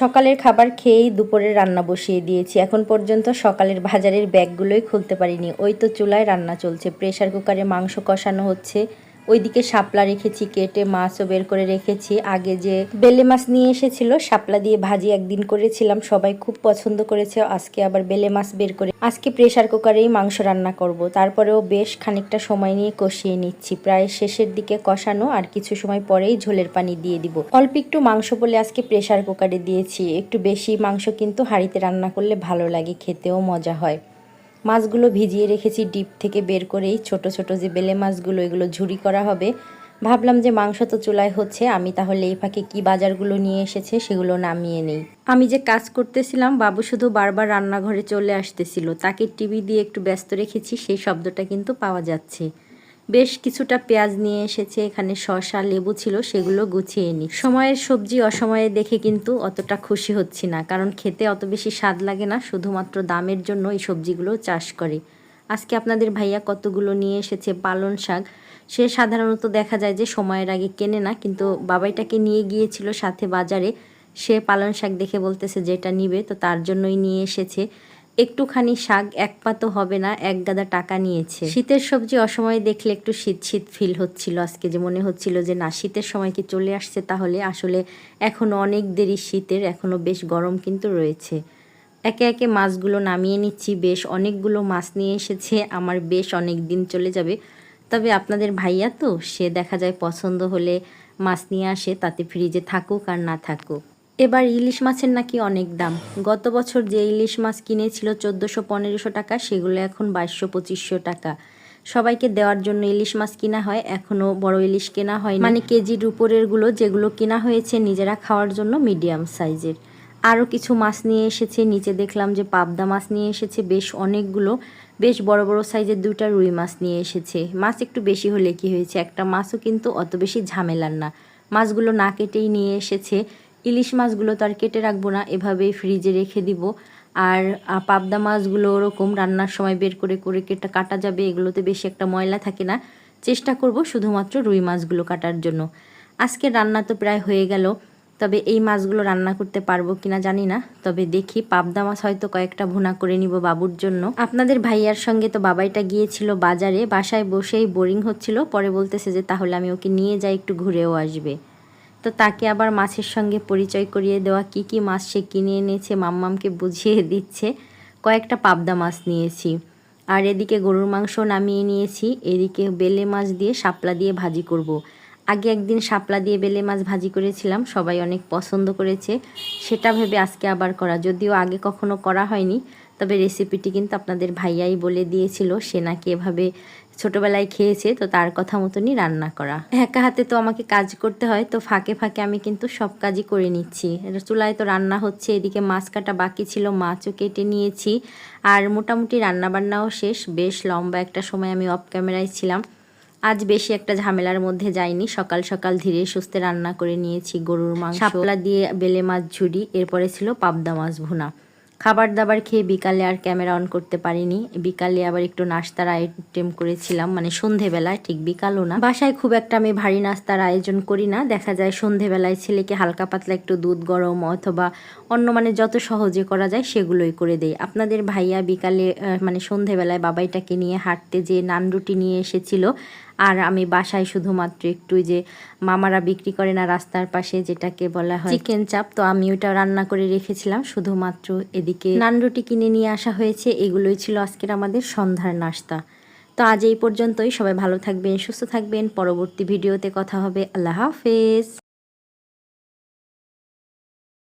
সকালের খাবার খেয়েই দুপুরে রান্না বসিয়ে দিয়েছি। এখন পর্যন্ত সকালের বাজারের ব্যাগগুলোই খুলতে পারিনি। ওই তো চুলায় রান্না চলছে। প্রেশার কুকারে মাংস কষানো হচ্ছে। ওইদিকে শাপলা রেখেছি, কেটে মাছও বের করে রেখেছি। আগে যে বেলে মাছ নিয়ে এসেছিল, শাপলা দিয়ে ভাজি একদিন করেছিলাম, সবাই খুব পছন্দ করেছে, আজকে আবার বেলে মাছ বের করে। আজকে প্রেসার কুকারেই মাংস রান্না করব, তারপরেও বেশ খানিকটা সময় নিয়ে কষিয়ে নিচ্ছি। প্রায় শেষের দিকে কষানো, আর কিছু সময় পরেই ঝোলের পানি দিয়ে দিব। অল্প একটু মাংস বলে আজকে প্রেশার কুকারে দিয়েছি, একটু বেশি মাংস কিন্তু হাঁড়িতে রান্না করলে ভালো লাগে, খেতেও মজা হয়। মাছগুলো ভিজিয়ে রেখেছি ডিপ থেকে বের করেই। ছোট ছোট যে বেলে মাছগুলো, এগুলো ঝুড়ি করা হবে। ভাবলাম যে মাংস তো চুলায় হচ্ছে, আমি তাহলে এই ফাঁকে কী বাজারগুলো নিয়ে এসেছে সেগুলো নামিয়ে নেই। আমি যে কাজ করতেছিলাম, বাবু শুধু বারবার রান্নাঘরে চলে আসতেছিল। তাকে টিভি দিয়ে একটু ব্যস্ত রেখেছি, সেই শব্দটা কিন্তু পাওয়া যাচ্ছে। বেশ কিছুটা পেঁয়াজ নিয়ে এসেছে, এখানে শসা, লেবু ছিল, সেগুলো গুছিয়ে নিই। সময়ের সবজি অসময়ে দেখে কিন্তু অতটা খুশি হচ্ছি না, কারণ খেতে অত বেশি স্বাদ লাগে না, শুধুমাত্র দামের জন্য এই সবজিগুলো চাষ করে। আজকে আপনাদের ভাইয়া কতগুলো নিয়ে এসেছে পালন শাক, সে সাধারণত দেখা যায় যে সময়ের আগে কেনে না, কিন্তু বাবাইটাকে নিয়ে গিয়েছিল সাথে বাজারে, সে পালন শাক দেখে বলতেছে যেটা নিবে, তো তার জন্যই নিয়ে এসেছে। একটুখানি শাক, এক পাতো হবে না, এক গাদা টাকা নিয়েছে। শীতের সবজি অসময়ে দেখলে একটু শীত শীত ফিল হচ্ছিল আজকে, যে মনে হচ্ছিল যে না, শীতের সময় কি চলে আসছে তাহলে? আসলে এখনও অনেক দেরি শীতের, এখনও বেশ গরম কিন্তু রয়েছে। একে একে মাছগুলো নামিয়ে নিচ্ছি, বেশ অনেকগুলো মাছ নিয়ে এসেছে, আমার বেশ অনেক দিন চলে যাবে। তবে আপনাদের ভাইয়া তো, সে দেখা যায় পছন্দ হলে মাছ নিয়ে আসে, তাতে ফ্রিজে থাকুক আর না থাকুক। এবার ইলিশ মাছের নাকি অনেক দাম। গত বছর যে ইলিশ মাছ কিনেছিল চোদ্দোশো পনেরোশো টাকা, সেগুলো এখন বাইশশো পঁচিশশো টাকা। সবাইকে দেওয়ার জন্য ইলিশ মাছ কিনা হয় এখনও বড় ইলিশ কেনা হয় মানে কেজির উপরেরগুলো যেগুলো কেনা হয়েছে, নিজেরা খাওয়ার জন্য মিডিয়াম সাইজের। আরও কিছু মাছ নিয়ে এসেছে, নিচে দেখলাম যে পাবদা মাছ নিয়ে এসেছে, বেশ অনেকগুলো। বেশ বড় বড় সাইজের দুইটা রুই মাছ নিয়ে এসেছে। মাছ একটু বেশি হলে কি হয়েছে? একটা মাছও কিন্তু অত বেশি ঝামেলার না। মাছগুলো না কেটেই নিয়ে এসেছে। ইলিশ মাছগুলো তো আর কেটে রাখব না, এভাবেই ফ্রিজে রেখে দিব। আর পাবদা মাছগুলো ওরকম রান্নার সময় বের করে করে কেটে কাটা যাবে, এগুলোতে বেশি একটা ময়লা থাকে না। চেষ্টা করব শুধুমাত্র রুই মাছগুলো কাটার জন্য। আজকে রান্না তো প্রায় হয়ে গেল, তবে এই মাছগুলো রান্না করতে পারব কিনা জানি না, তবে দেখি পাবদা মাছ হয়তো কয়েকটা ভুনা করে নিব বাবুর জন্য। আপনাদের ভাইয়ার সঙ্গে তো বাবাইটা গিয়েছিল বাজারে, বাসায় বসেই বোরিং হচ্ছিল, পরে বলতেছে যে তাহলে আমি ওকে নিয়ে যাই, একটু ঘুরেও আসবে। তো তাকে আবার মাছের সঙ্গে পরিচয় করিয়ে দেওয়া কি কি মাছ সে কিনে এনেছে, মাম্মামকে বুঝিয়ে দিচ্ছে। কয়েকটা পাবদা মাছ নিয়েছি। আর এদিকে গরুর মাংস নামিয়ে নিয়েছি। এদিকে বেলে মাছ দিয়ে শাপলা দিয়ে ভাজি করব। আগে একদিন শাপলা দিয়ে বেলে মাছ ভাজি করেছিলাম, সবাই অনেক পছন্দ করেছে। সেটা ভেবে আজকে আবার করা। যদিও আগে কখনো করা হয়নি তবে রেসিপিটি কিন্তু আপনাদের ভাইয়াই বলে দিয়েছিল সে নাকি এভাবে ছোটোবেলায় খেয়েছে তো তার কথা মতনই রান্না করা। একা হাতে তো আমাকে কাজ করতে হয় তো ফাঁকে ফাঁকে আমি কিন্তু সব কাজই করে নিচ্ছি। চুলায় তো রান্না হচ্ছে এদিকে মাছ কাটা বাকি ছিল মাছও কেটে নিয়েছি আর মোটামুটি রান্নাবান্নাও শেষ। বেশ লম্বা একটা সময় আমি অফ ক্যামেরায় ছিলাম। আজ বেশি একটা ঝামেলার মধ্যে যাইনি সকাল সকাল ধীরে সুস্থে রান্না করে নিয়েছি গরুর মাংস শাপলা দিয়ে বেলে মাছ ঝুড়ি এরপরে ছিল পাবদা মাছ ভুনা। খাবার দাবার খেয়ে বিকালে আর ক্যামেরা অন করতে পারিনি। বিকালে আবার একটু নাস্তার আইটেম করেছিলাম মানে সন্ধেবেলায়, ঠিক বিকালও না। বাসায় খুব একটা আমি ভারী নাস্তার আয়োজন করি না। দেখা যায় সন্ধেবেলায় ছেলেকে হালকা পাতলা একটু দুধ গরম অথবা অন্য মানে যত সহজে করা যায় সেগুলোই করে দেয় আপনাদের ভাইয়া বিকালে মানে সন্ধেবেলায় বাবাইটাকে নিয়ে হাঁটতে যে নান রুটি নিয়ে এসেছিল আর আমি বাসায় শুধুমাত্র একটু যে মামারা বিক্রি করে না রাস্তার পাশে যেটাকে বলা হয় চিকেন চাপ, তো আমি ওটা রান্না করে রেখেছিলাম। শুধুমাত্র এদিকে নান রুটি কিনে নিয়ে আসা হয়েছে। এগুলোই ছিল আজকের আমাদের সন্ধ্যার নাস্তা। তো আজ এই পর্যন্তই। সবাই ভালো থাকবেন, সুস্থ থাকবেন। পরবর্তী ভিডিওতে কথা হবে। আল্লাহ হাফেজ।